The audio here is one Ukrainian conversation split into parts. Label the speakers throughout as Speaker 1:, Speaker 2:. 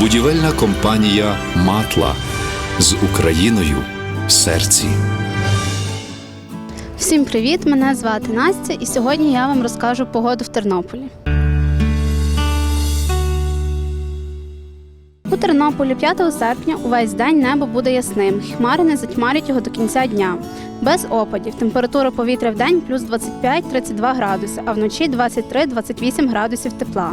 Speaker 1: Будівельна компанія Матла з Україною в серці.
Speaker 2: Всім привіт! Мене звати Настя, і сьогодні я вам розкажу погоду в Тернополі. Тернополі 5 серпня увесь день небо буде ясним. Хмари не затьмарять його до кінця дня. Без опадів. Температура повітря в день плюс 25-32 градуси, а вночі 23-28 градусів тепла.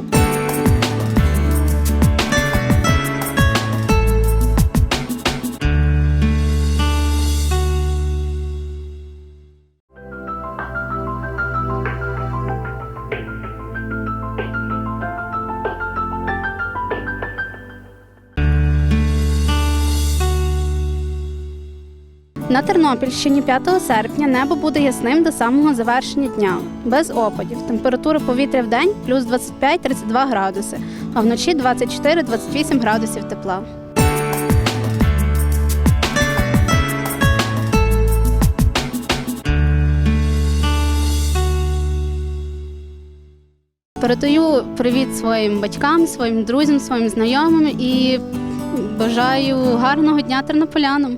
Speaker 2: На Тернопільщині 5 серпня небо буде ясним до самого завершення дня, без опадів. Температура повітря в день плюс 25-32 градуси, а вночі 24-28 градусів тепла. Передаю привіт своїм батькам, своїм друзям, своїм знайомим і бажаю гарного дня тернополянам.